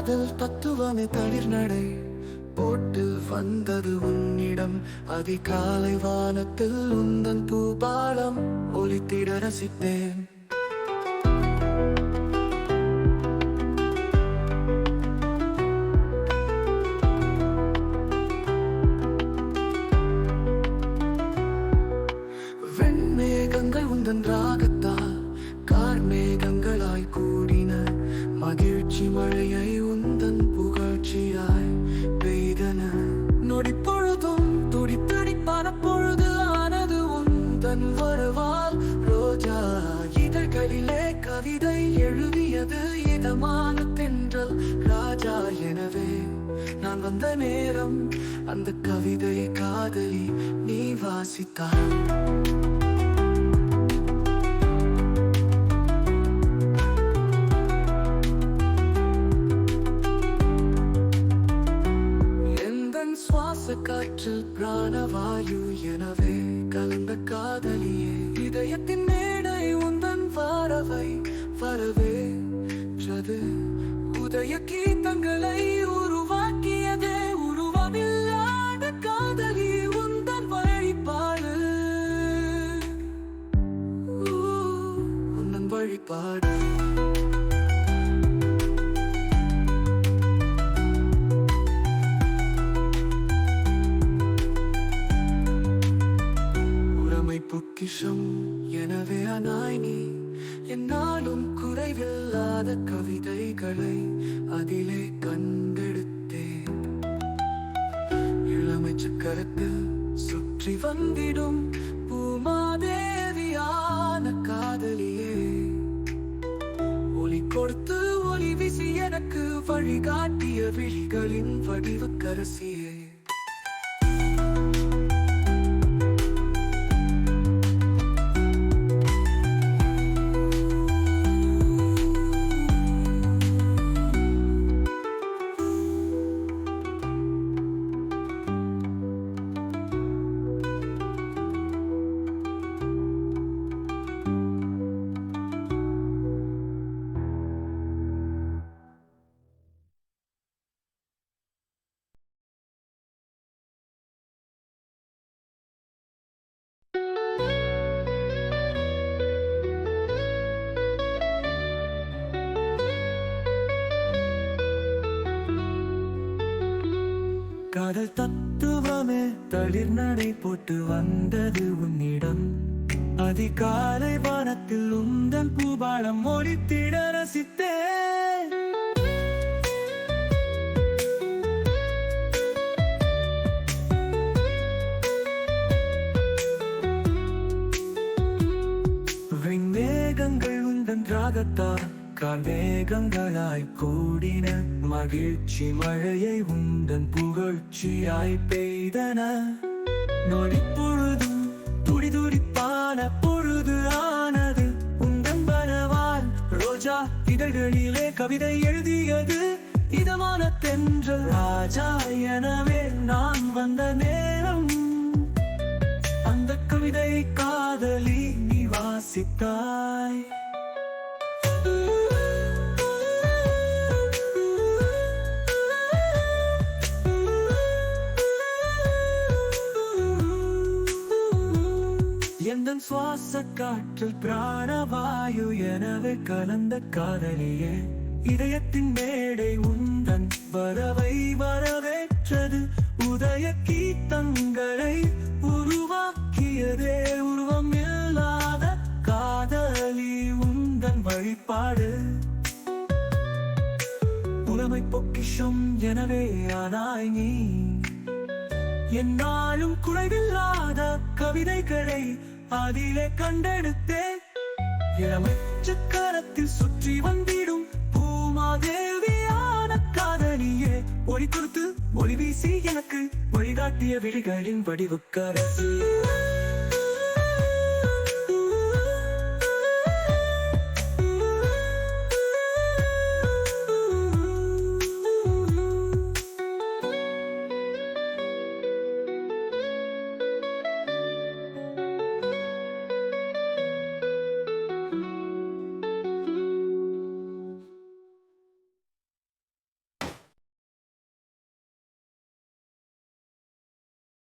காதல் தத்துவமே தளிர் நடை. போட்டு வந்தது உன்னிடம். அதிகாலை வானத்தில் உந்தன் பூபாலம் ஒலித்திட ரசித்தேன். வெண்மேகங்கள் உந்தன் ராகத்தால் கார்மேகங்களாய் கூடின மகிழ்ச்சி மழையை உந்தன் வருவால் ரோஜா இதழ்களிலே கவிதை எழுதியது இதமான தென்றல் ராஜா எனவே நான் வந்த நேரம் அந்த கவிதை காதலி நீ வாசித்தாய் எந்தன் சுவாச காற்றில் பிராணவாயு எனவே கலந்த காதலியே இதயத்தின் மேடை உந்தன் வரவை வரவே றது உதய கீதங்களை உருவாக்கியதே உருவமில்லாத காதலி உந்தன் வழிபாடு. உன்னன் வழிபாடு. உண்மை பொக்கிஷம் எனவே அனாய் நீ. என்னாலும் குறைவில்லாத கவிதைகளை அதிலே கண்டெடுத்தேன். இளமை சக்கரத்தில் சுற்றி வந்திடும் பூமாதேவியான காதலியே. ஒளி கொடுத்து ஒளி வீசி எனக்கு வழிகாட்டிய விழிகளின் வடிவக்கரசியே காதல் தத்துவமே தளிர் நடை போட்டு வந்தது உன்னிடம். அதிகாலை வானத்தில் உந்தன் பூபாலம் ஒளித்திட ரசித்தே விண்மேகங்கள் உந்தன் ராகத்தால் கார்மேகங்களாய் கூடின மகிழ்ச்சி மழையை உந்தன் புகழ்ச்சியாய் பெய்தன. நொடி பொழுதும் துடி துடிப்பான பொழுது ஆனது உந்தன் பரவால் ரோஜா இதழ்களிலே கவிதை எழுதியது. இதமான தென்றல் ராஜா எனவே நான் வந்த நேரம். அந்த கவிதை காதலி நீ வாசித்தாய். எந்தன் சுவாச காற்றில் பிராணவாயு எனவே கலந்த காதலியே. இதயத்தின் மேடை உந்தன் வரவை வரவேற்றது. உதய கீதங்களை உருவாக்கியதே. உருவம் இல்லாத காதலி உந்தன் வழிபாடு. புலமை பொக்கிஷம் எனவே ஆனாய் நீ. என்னாலும் குறைவில்லாத கவிதைகளை அதிலே கண்டெடுத்தே இளமச்சக்கரத்தில் சுற்றி வந்திடும் பூமாதேவியான காதலியே. ஒளி கொடுத்து ஒளி வீசி எனக்கு வழிகாட்டிய விழிகளின் வடிவுக்கரசி.